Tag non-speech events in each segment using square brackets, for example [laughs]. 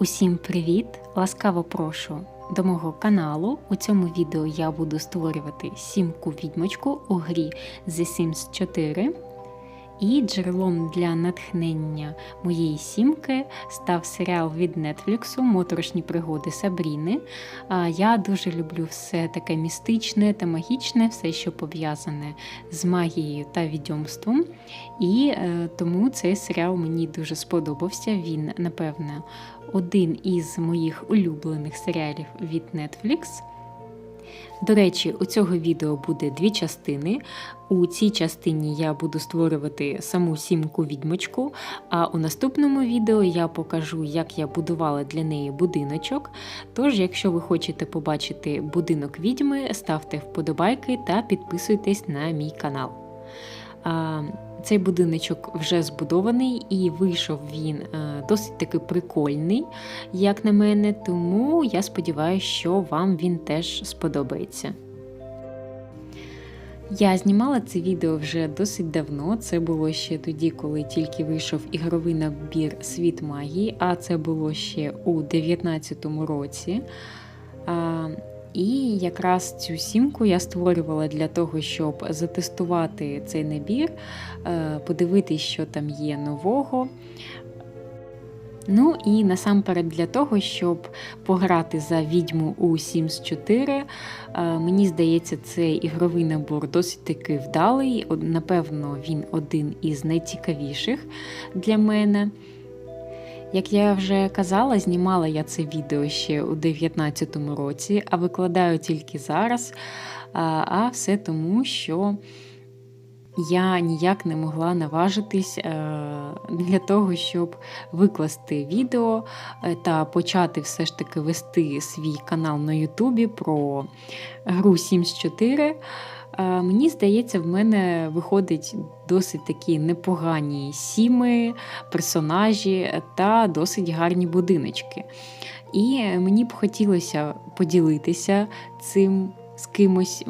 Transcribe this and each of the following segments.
Усім привіт! Ласкаво прошу до мого каналу. У цьому відео я буду створювати сімку відьмочку у грі The Sims 4. І джерелом для натхнення моєї сімки став серіал від Netflix Моторошні пригоди Сабріни. Я дуже люблю все таке містичне та магічне, все, що пов'язане з магією та відьомством. І е, тому цей серіал мені дуже сподобався. Він, напевне, один із моїх улюблених серіалів від Netflix. До речі, у цього відео буде дві частини. У цій частині я буду створювати саму сімку відьмочку, а у наступному відео я покажу, як я будувала для неї будиночок. Тож, якщо ви хочете побачити будинок відьми, ставте вподобайки та підписуйтесь на мій канал. Цей будиночок вже збудований і вийшов він е, досить таки прикольний, як на мене, тому я сподіваюся, що вам він теж сподобається. Я знімала це відео вже досить давно. Це було ще тоді, коли тільки вийшов ігровий набір Світ магії, а це було ще у 2019 році. І якраз цю сімку я створювала для того, щоб затестувати цей набір, е, подивитися, що там є нового. Ну і насамперед для того, щоб пограти за відьму у Sims 4, е, мені здається, цей ігровий набор досить таки вдалий. Напевно, він один із найцікавіших для мене. Як я вже казала, знімала я це відео ще у 2019 році, а викладаю тільки зараз. А все тому, що я ніяк не могла наважитись е, для того, щоб викласти відео е, та почати все ж таки вести свій канал на Ютубі про гру Sims 4. Мені здається, в мене виходить досить такі непогані сіми, персонажі та досить гарні будиночки. І мені б хотілося поділитися цим з кимось.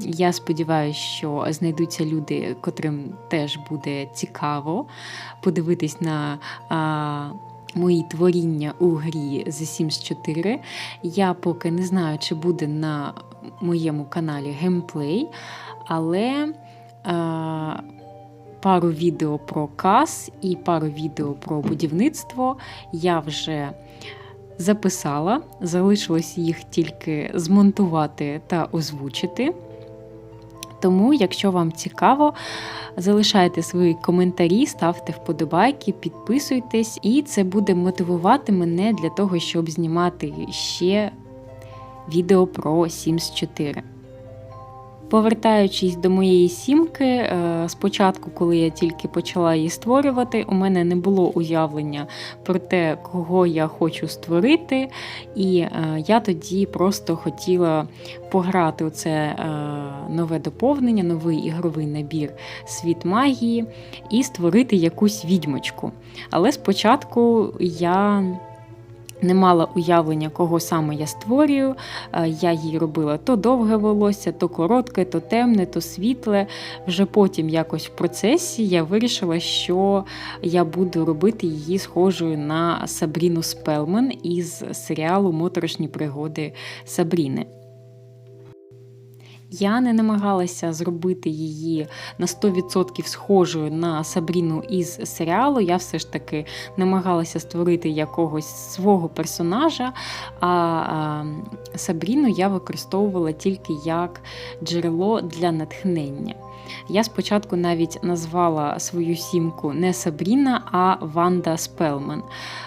Я сподіваюся, що знайдуться люди, котрим теж буде цікаво подивитись на. Мої творіння у грі The Sims 4. Я поки не знаю, чи буде на моєму каналі геймплей, але а, пару відео про кас і пару відео про будівництво я вже записала. Залишилось їх тільки змонтувати та озвучити. Тому, якщо вам цікаво, залишайте свої коментарі, ставте вподобайки, підписуйтесь, і це буде мотивувати мене для того, щоб знімати ще відео про Sims 4. Повертаючись до моєї сімки, е, спочатку, коли я тільки почала її створювати, у мене не було уявлення про те, кого я хочу створити, і е, я тоді просто хотіла пограти у це е, нове доповнення, новий ігровий набір світ магії і створити якусь відьмочку. Але спочатку я не мала уявлення, кого саме я створюю. Е, я їй робила то довге волосся, то коротке, то темне, то світле. Вже потім, якось в процесі, я вирішила, що я буду робити її схожою на Сабріну Спелман із серіалу Моторошні пригоди Сабріни. Я не намагалася зробити її на 100% схожою на Сабріну із серіалу. Я все ж таки намагалася створити якогось свого персонажа, а Сабріну я використовувала тільки як джерело для натхнення. Я спочатку навіть назвала свою сімку не Сабріна, а Ванда Спелман.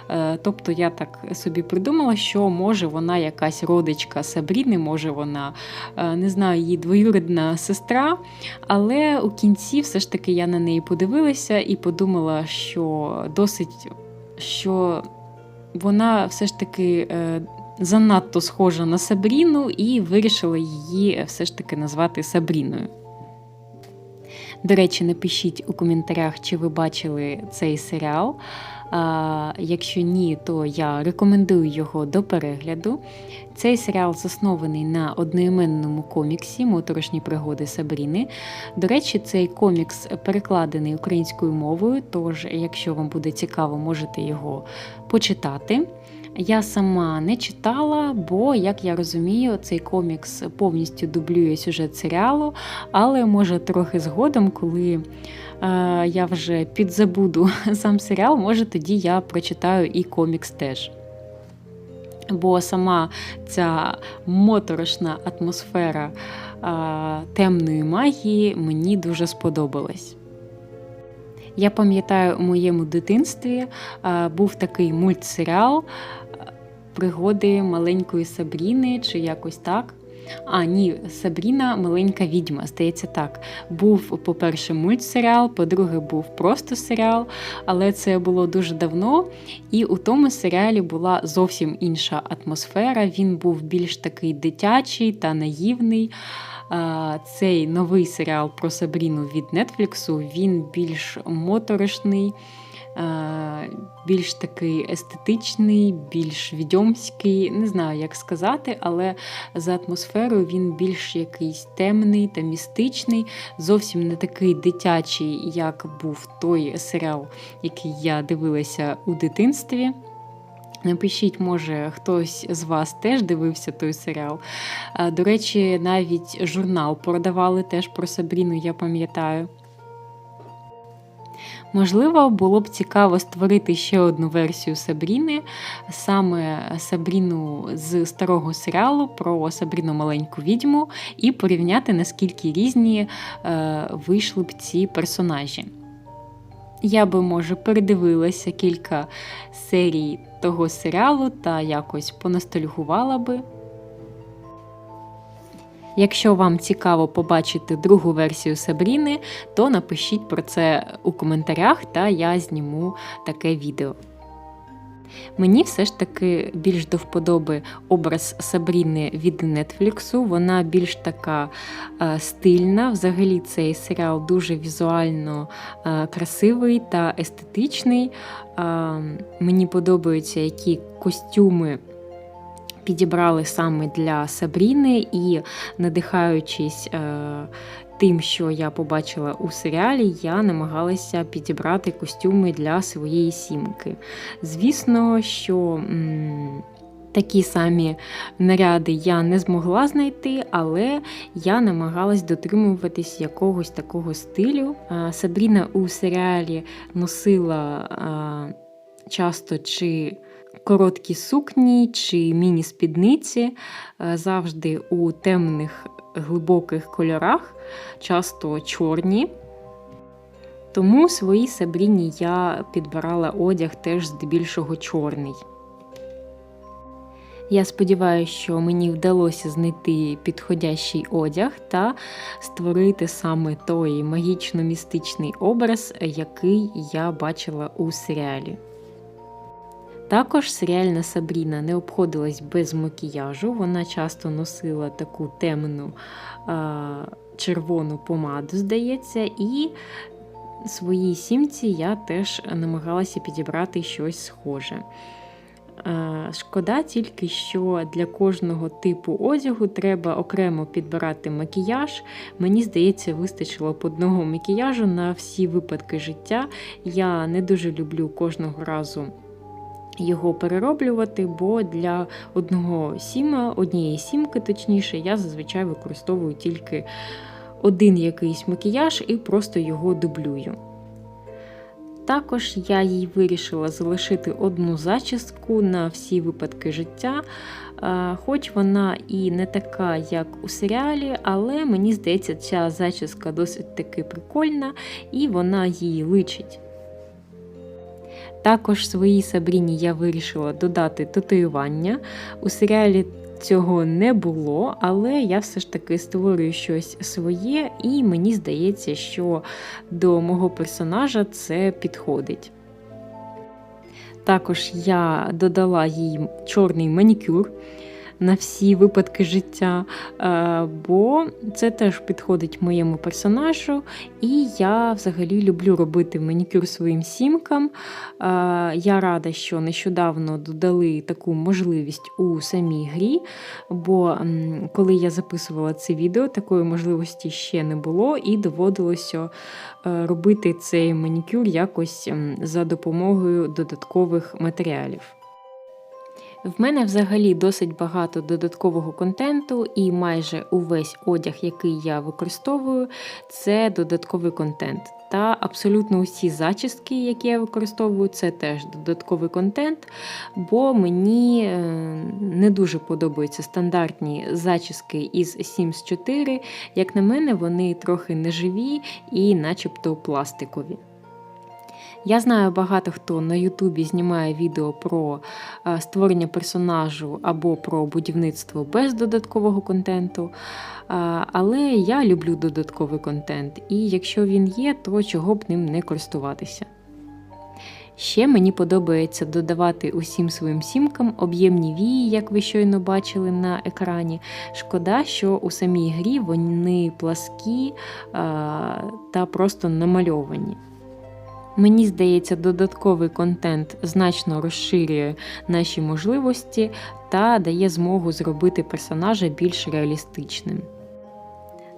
Е, тобто я так собі придумала, що може вона якась родичка Сабріни, може вона е, не знаю, її двоюрідна сестра. Але у кінці все ж таки я на неї подивилася і подумала, що досить що вона все ж таки. Е, занадто схожа на Сабріну, і вирішила її все ж таки назвати Сабріною. До речі, напишіть у коментарях, чи ви бачили цей серіал. А, Якщо ні, то я рекомендую його до перегляду. Цей серіал заснований на одноіменному коміксі Моторошні пригоди Сабріни. До речі, цей комікс перекладений українською мовою, тож, якщо вам буде цікаво, можете його почитати. Я сама не читала, бо, як я розумію, цей комікс повністю дублює сюжет серіалу, але може трохи згодом, коли е, я вже підзабуду [laughs] сам серіал, може тоді я прочитаю і комікс теж. Бо сама ця моторошна атмосфера а, темної магії мені дуже сподобалась. Я пам'ятаю, у моєму дитинстві був такий мультсеріал Пригоди маленької Сабріни чи якось так. А, ні, Сабріна маленька відьма, здається, так. Був, по-перше, мультсеріал, по-друге, був просто серіал, але це було дуже давно. І у тому серіалі була зовсім інша атмосфера. Він був більш такий дитячий та наївний. Цей новий серіал про Сабріну від Нетфліксу, він більш моторошний. Більш такий естетичний, більш відьомський, не знаю, як сказати, але за атмосферою він більш якийсь темний та містичний, зовсім не такий дитячий, як був той серіал, який я дивилася у дитинстві. Напишіть, може, хтось з вас теж дивився той серіал. До речі, навіть журнал продавали теж про Сабріну, я пам'ятаю. Можливо, було б цікаво створити ще одну версію Сабріни, саме Сабріну з старого серіалу про Сабріну маленьку відьму, і порівняти, наскільки різні е, вийшли б ці персонажі. Я би, може, передивилася кілька серій того серіалу та якось поностальгувала би. Якщо вам цікаво побачити другу версію Сабріни, то напишіть про це у коментарях, та я зніму таке відео. Мені все ж таки більш до вподоби образ Сабріни від Нетфліксу. Вона більш така е, стильна. Взагалі, цей серіал дуже візуально е, красивий та естетичний. Мені подобаються які костюми підібрали саме для Сабріни і, надихаючись е, тим, що я побачила у серіалі, я намагалася підібрати костюми для своєї сімки. Звісно, що. Такі самі наряди я не змогла знайти, але я намагалась дотримуватись якогось такого стилю. Сабріна у серіалі носила часто чи короткі сукні чи міні-спідниці, е, завжди у темних глибоких кольорах, часто чорні. Тому своїй Сабріні я підбирала одяг теж здебільшого чорний. Я сподіваюся, що мені вдалося знайти підходящий одяг та створити саме той магічно-містичний образ, який я бачила у серіалі. Також серіальна Сабріна не обходилась без макіяжу, вона часто носила таку темну червону помаду, здається, і своїй сімці я теж намагалася підібрати щось схоже. Шкода тільки, що для кожного типу одягу треба окремо підбирати макіяж. Мені здається, вистачило б одного макіяжу на всі випадки життя. Я не дуже люблю кожного разу його перероблювати, бо для одного сіма, однієї сімки, точніше, я зазвичай використовую тільки один якийсь макіяж і просто його дублюю. Також я їй вирішила залишити одну зачістку на всі випадки життя, хоч вона і не така, як у серіалі, але мені здається, ця зачіска досить таки прикольна і вона їй личить. Також своїй Сабріні я вирішила додати татуювання. У серіалі цього не було, але я все ж таки створюю щось своє, і мені здається, що до мого персонажа це підходить. Також я додала їй чорний манікюр на всі випадки життя, е, бо це теж підходить моєму персонажу, і я взагалі люблю робити манікюр своїм сімкам. Е, я рада, що нещодавно додали таку можливість у самій грі, бо коли я записувала це відео, такої можливості ще не було, і доводилося е, робити цей манікюр якось за допомогою додаткових матеріалів. В мене взагалі досить багато додаткового контенту, і майже увесь одяг, який я використовую, це додатковий контент. Та абсолютно усі зачістки, які я використовую, це теж додатковий контент, бо мені е, не дуже подобаються стандартні зачіски із Sims 4. Як на мене, вони трохи неживі і начебто пластикові. Я знаю багато хто на Ютубі знімає відео про е, створення персонажу або про будівництво без додаткового контенту. Але я люблю додатковий контент, і якщо він є, то чого б ним не користуватися. Ще мені подобається додавати усім своїм сімкам об'ємні вії, як ви щойно бачили на екрані. Шкода, що у самій грі вони пласкі та просто намальовані. Мені здається, додатковий контент значно розширює наші можливості та дає змогу зробити персонажа більш реалістичним.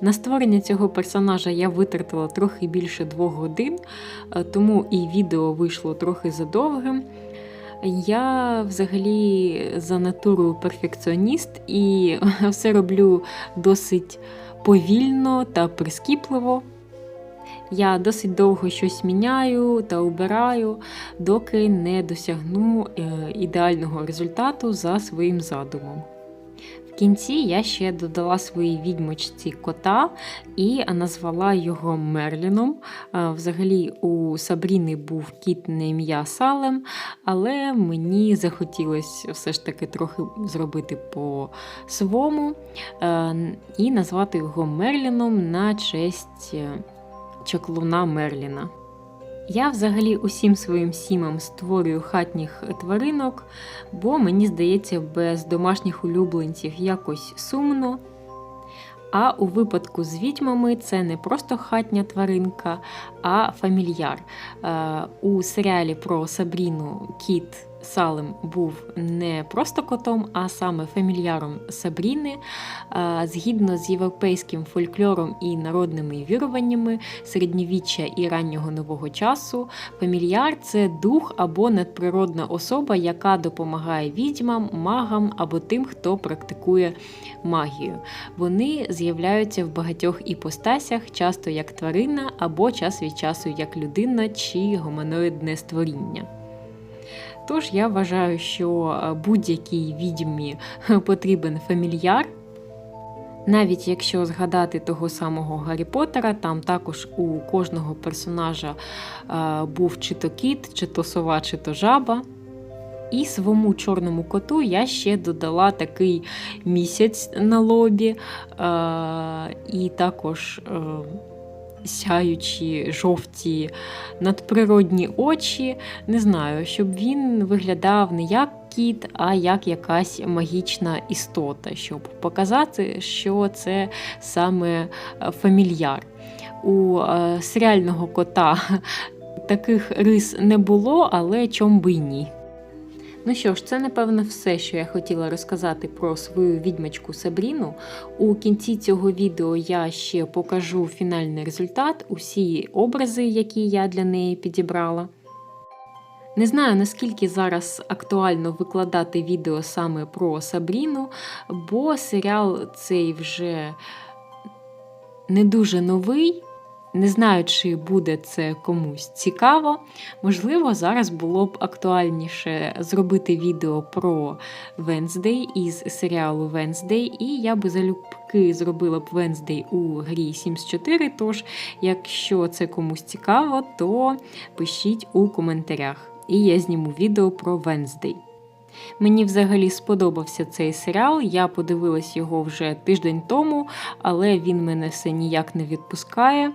На створення цього персонажа я витратила трохи більше двох годин, е, тому і відео вийшло трохи задовгим. Я взагалі за натурою перфекціоніст і [laughs] все роблю досить повільно та прискіпливо. Я досить довго щось міняю та обираю, доки не досягну е, ідеального результату за своїм задумом. В кінці я ще додала своїй відьмочці кота і назвала його Мерліном. Взагалі, у Сабріни був кіт на ім'я Салем, але мені захотілося все ж таки трохи зробити по-свому е, і назвати його Мерліном на честь е, чаклуна Мерліна. Я взагалі усім своїм сімам створюю хатніх тваринок, бо мені здається, без домашніх улюбленців якось сумно. А у випадку з відьмами це не просто хатня тваринка, а фамільяр. Е, у серіалі про Сабріну Кіт Салем був не просто котом, а саме фамільяром Сабріни. Згідно з європейським фольклором і народними віруваннями середньовіччя і раннього нового часу, фамільяр це дух або надприродна особа, яка допомагає відьмам, магам або тим, хто практикує магію. Вони з'являються в багатьох іпостасях, часто як тварина або час від часу як людина чи гуманоїдне створіння. Тож я вважаю, що е, будь-якій відьмі [laughs] потрібен фамільяр. Навіть якщо згадати того самого Гаррі Поттера, там також у кожного персонажа е, був чи то кіт, чи то сова, чи то жаба. І своєму чорному коту я ще додала такий місяць на лобі, е, і також сяючі жовті надприродні очі. Не знаю, щоб він виглядав не як кіт, а як якась магічна істота, щоб показати, що це саме е, фамільяр. У е, серіального кота [laughs] таких рис не було, але чом би ні. Ну що ж, це напевно все, що я хотіла розказати про свою відьмачку Сабріну. У кінці цього відео я ще покажу фінальний результат, усі образи, які я для неї підібрала. Не знаю, наскільки зараз актуально викладати відео саме про Сабріну, бо серіал цей вже не дуже новий. Не знаю, чи буде це комусь цікаво. Можливо, зараз було б актуальніше зробити відео про Венздей із серіалу Венздей, і я би залюбки зробила б Венздей у грі Sims 4. Тож, якщо це комусь цікаво, то пишіть у коментарях. І я зніму відео про Венздей. Мені взагалі сподобався цей серіал. Я подивилась його вже тиждень тому, але він мене все ніяк не відпускає.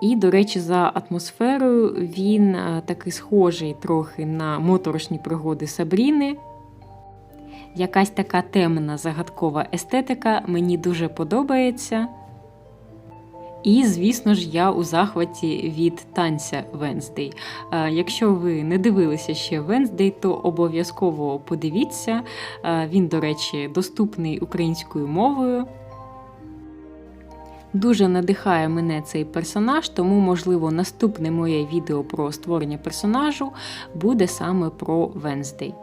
І, до речі, за атмосферою він е, такий схожий трохи на моторошні пригоди Сабріни. Якась така темна загадкова естетика мені дуже подобається. І, звісно ж, я у захваті від танця Венздей. Якщо ви не дивилися ще Венздей, то обов'язково подивіться. Е, він, до речі, доступний українською мовою. Дуже надихає мене цей персонаж, тому, можливо, наступне моє відео про створення персонажу буде саме про Венздей.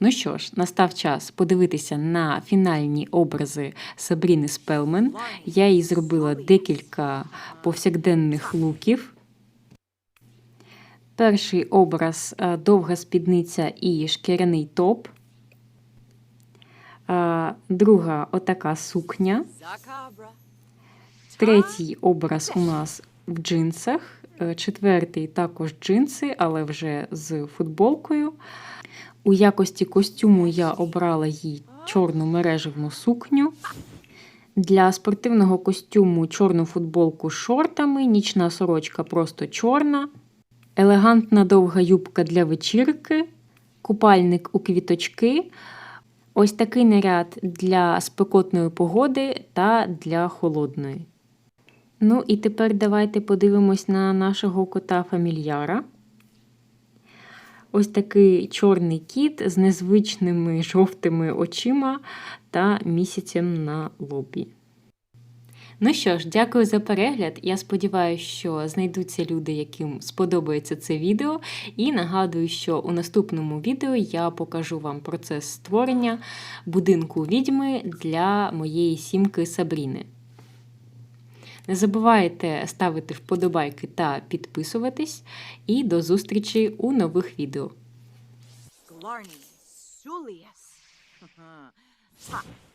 Ну що ж, настав час подивитися на фінальні образи Сабріни Спелмен. Я їй зробила декілька повсякденних луків. Перший образ е, довга спідниця і шкіряний топ. Е, Друга отака сукня. Третій образ у нас в джинсах. Е, Четвертий також джинси, але вже з футболкою. У якості костюму я обрала їй чорну мережевну сукню. Для спортивного костюму чорну футболку з шортами, нічна сорочка просто чорна, елегантна довга юбка для вечірки, купальник у квіточки. Ось такий наряд для спекотної погоди та для холодної. Ну і тепер давайте подивимось на нашого кота фамільяра. Ось такий чорний кіт з незвичними жовтими очима та місяцем на лобі. Ну що ж, дякую за перегляд. Я сподіваюся, що знайдуться люди, яким сподобається це відео. І нагадую, що у наступному відео я покажу вам процес створення будинку відьми для моєї сімки Сабріни. Не забувайте ставити вподобайки та підписуватись. І до зустрічі у нових відео. [laughs]